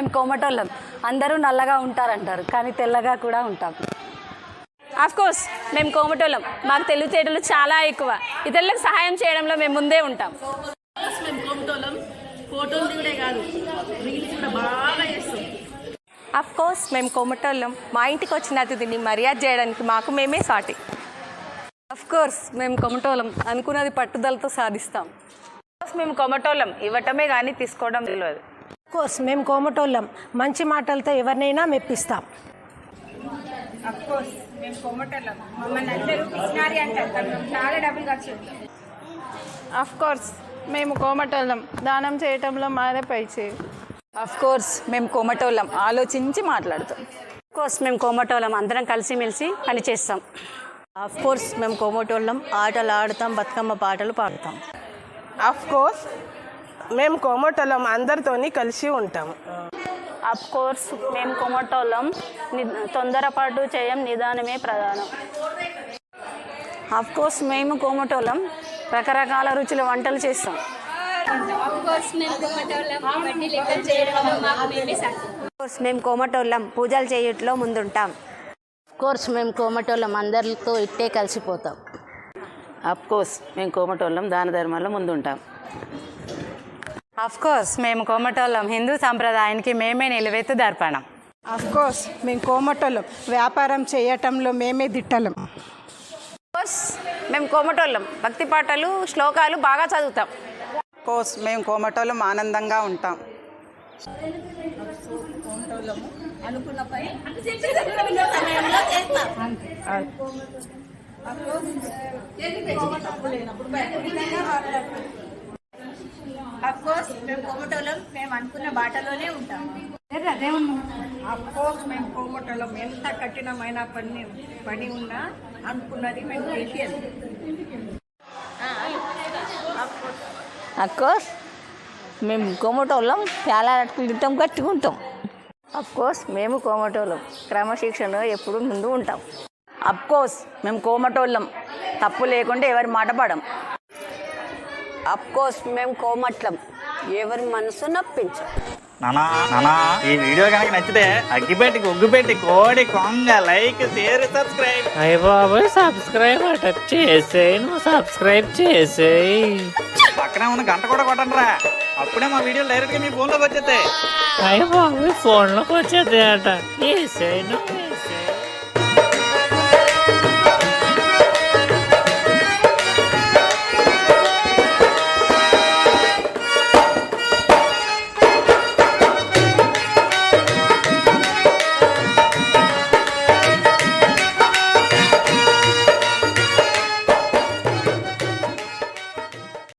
మేము కోమటోళ్ళం. అందరూ నల్లగా ఉంటారంటారు కానీ తెల్లగా కూడా ఉంటాం. ఆఫ్ కోర్స్ మేము కోమటోళ్ళం. మాకు తెలివితేటలు చాలా ఎక్కువ. ఇతరులకు సహాయం చేయడంలో మేము ముందే ఉంటాం. ఫోటోలు దిగుడే కాదు రీల్స్ కూడా బాగా చేస్తాం అఫ్ కోర్స్ మేము కోమటోళ్ళం. మా ఇంటికి వచ్చిన అతిథిని మర్యాద చేయడానికి మాకు మేమే సాటి. అఫ్ కోర్స్ మేము కొమటోళ్ళం. అనుకున్నది పట్టుదలతో సాధిస్తాం. మేము కోమటోళ్ళం. ఇవ్వటమే కానీ తీసుకోవడం తెలియదు కోర్స్ మేము కోమటోళ్ళం. మంచి మాటలతో ఎవరినైనా మెప్పిస్తాం. మేము కొమ్మటోళ్ళం మమ్మల్ని అందరూ పిసినారి అంటారు. కానీ మేము చాలా డబ్బులు ఖర్చు పెడతాం అఫ్ కోర్స్ మేము కోమటోళ్ళం. దానం చేయటంలో మాదే పైచేయి అఫ్ కోర్స్ మేము కోమటోళ్ళం. ఆలోచించి మాట్లాడతాం. కోర్స్ మేము కోమటోళ్ళం. అందరం కలిసిమెలిసి పనిచేస్తాం అఫ్ కోర్స్ మేము కోమటోళ్ళం. ఆటలు ఆడుతాం బతుకమ్మ పాటలు పాడుతాం. అఫ్ కోర్స్ మేము కోమటోళ్ళం అందరితోని కలిసి ఉంటాము. ఆఫ్ కోర్స్ మేము కోమటోళ్ళం. ని- తొందరపాటు చేయం నిదానమే ప్రధానం. అఫ్ కోర్స్ మేము కోమటోళ్ళం. రకరకాల రుచుల వంటలు చేస్తాం. కోర్స్ మేము కోమటోళ్ళం. పూజలు చేయట్లో ముందుంటాం. కోర్స్ మేము కోమటోళ్ళం. అందరితో ఇట్టే కలిసిపోతాం. అఫ్ కోర్స్ మేము కోమటోళ్ళం. దాన ధర్మాల్లో ముందుంటాం. అఫ్ కోర్స్ మేము కోమటోళ్ళం హిందూ సాంప్రదాయానికి మేమే నిలువెత్తు దర్పణం అఫ్ కోర్స్ మేము కోమటోళ్ళం వ్యాపారం చేయటంలో మేమే దిట్టలం కోర్స్ మేము కోమటోళ్ళం భక్తి పాటలు శ్లోకాలు బాగా చదువుతాం కోర్స్ మేము కోమటోళ్ళం ఆనందంగా ఉంటాం అఫ్కోర్స్ మేము కొమ్మటోళ్ళం మేము అనుకున్న బాటలోనే ఉంటాం. అఫ్కోర్స్ మేము కోమటోళ్ళం. ఎంత కఠినమైన పని పని ఉన్నా అనుకున్నది మేము చేసేది అఫ్కోర్స్. మేము కోమటోళ్ళం చాలా తింటాం కట్టుకుంటాం కోర్స్ మేము కోమటోళ్ళం. క్రమశిక్షణ ఎప్పుడు ముందు ఉంటాం. కోర్స్ మేము కోమటోళ్ళం. తప్పు లేకుండా ఎవరి మాట పడం. కోర్స్ మేము కోమట్లం. ఎవరి మనసు నొప్పించం నానా నానా ఈ వీడియో కనుక నచ్చితే అగ్గిపెట్టి ఒగ్గుపెట్టి కోడి కొంగ లైక్ షేర్ సబ్స్క్రైబ్. అయ్య బాబోయ్ సబ్స్క్రైబ్ అట చేసేయి నువ్వు సబ్స్క్రైబ్ చేసేయి. పక్కనే ఉన్న గంట కూడా కొట్టండి రా అప్పుడే మా వీడియో డైరెక్ట్గా మీ ఫోన్లోకి వచ్చేస్తాయి. అయ్య బాబోయ్ ఫోన్లోకి వచ్చేది అట వేసేయి నువ్వు వేసేయి